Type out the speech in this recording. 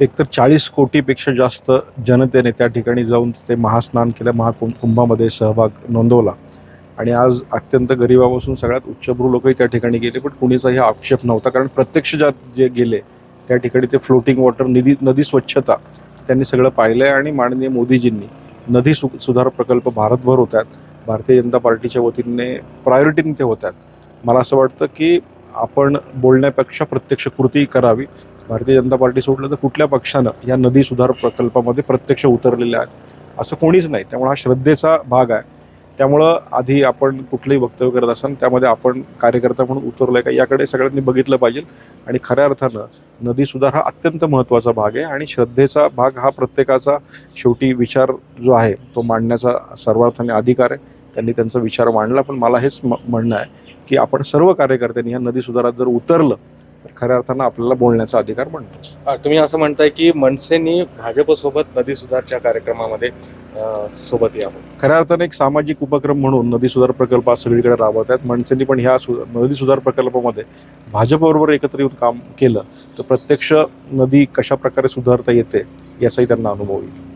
एकतर चाळीस कोटीपेक्षा जास्त जनतेने त्या ठिकाणी जाऊन ते महास्नान केलं महाकुंभ कुंभामध्ये सहभाग नोंदवला. आणि आज अत्यंत गरिबापासून सगळ्यात उच्चभ्रू लोकही त्या ठिकाणी गेले पण कुणीचाही आक्षेप नव्हता. कारण प्रत्यक्ष ज्या जे गेले त्या ठिकाणी ते फ्लोटिंग वॉटर नदी नदी स्वच्छता त्यांनी सगळं पाहिलं आहे आणि माननीय मोदीजींनी नदी सु सुधार प्रकल्प भारतभर होत आहेत भारतीय जनता पार्टीच्या वतीने प्रायोरिटीने ते होत आहेत मला असं वाटतं की आपण बोलण्यापेक्षा प्रत्यक्ष कृती करावी. भारतीय जनता पार्टी सोडलं तर कुठल्या पक्षानं या नदी सुधार प्रकल्पामध्ये प्रत्यक्ष उतरलेल्या आहेत? असं कोणीच नाही. त्यामुळे हा श्रद्धेचा भाग आहे. त्यामुळं आधी आपण कुठलंही वक्तव्य करत असाल त्यामध्ये आपण कार्यकर्ता म्हणून उतरलोय का याकडे सगळ्यांनी बघितलं पाहिजे. आणि खऱ्या अर्थानं नदी सुधार हा अत्यंत महत्त्वाचा भाग आहे आणि श्रद्धेचा भाग हा प्रत्येकाचा शेवटी विचार जो आहे तो मांडण्याचा सर्वार्थाने अधिकार आहे. त्यांनी त्यांचा विचार मांडला पण मला हेच म- म्हणणं आहे की आपण सर्व कार्यकर्त्यांनी ह्या नदी सुधारात जर उतरलं तर खऱ्या अर्थानं आपल्याला बोलण्याचा अधिकार म्हणतो तुम्ही असं म्हणताय की मनसेनी भाजपसोबत नदी सुधारच्या कार्यक्रमामध्ये सोबत यावं. खऱ्या अर्थाने एक सामाजिक उपक्रम म्हणून नदी सुधार प्रकल्प आज सगळीकडे राबवत आहेत. मनसेनी पण ह्या सु नदी सुधार प्रकल्पामध्ये भाजपबरोबर एकत्र येऊन काम केलं तर प्रत्यक्ष नदी कशा प्रकारे सुधारता येते याचाही त्यांना अनुभव येईल.